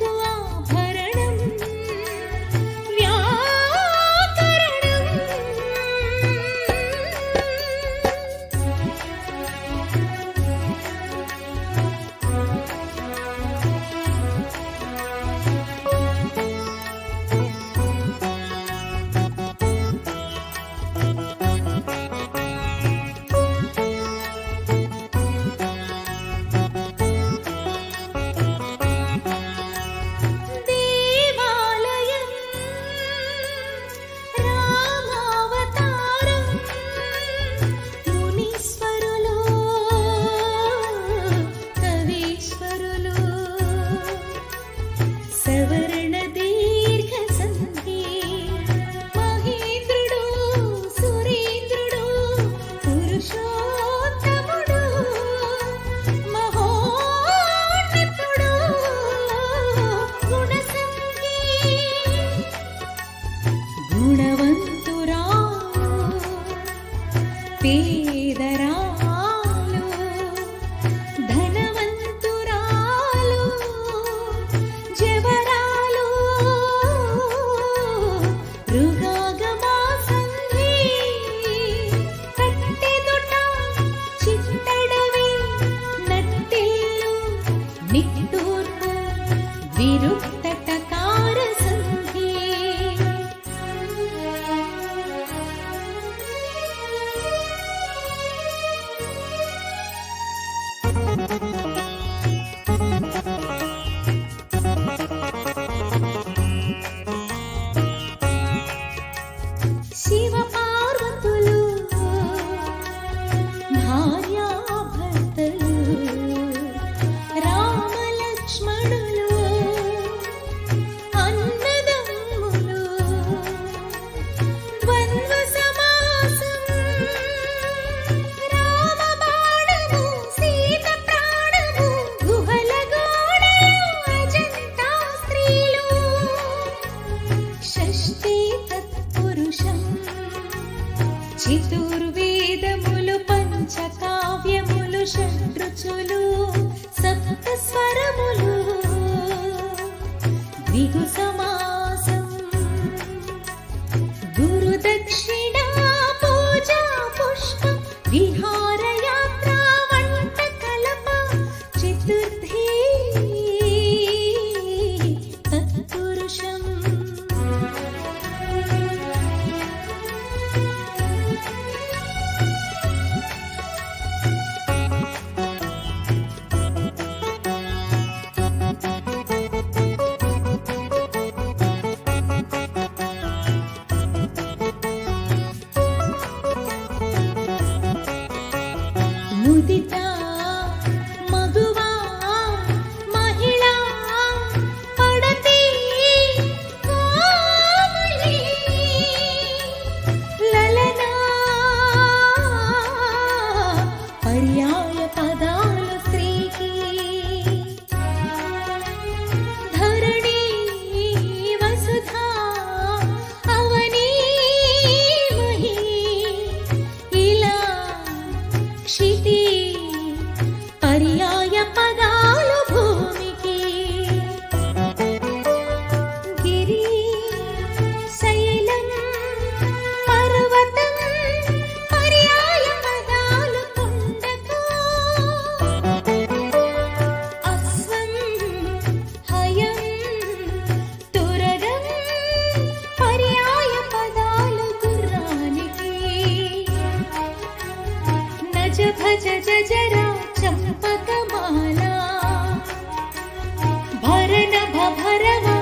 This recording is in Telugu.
I. చతుర్వేదములు పంచకావ్యములు షడ్రుచులు సప్తస్వరములు. దిగు సమాసం గురుదక్షిణ పూజా పుష్పం విహా भज भज जरा चम्पकमाला भर भरवा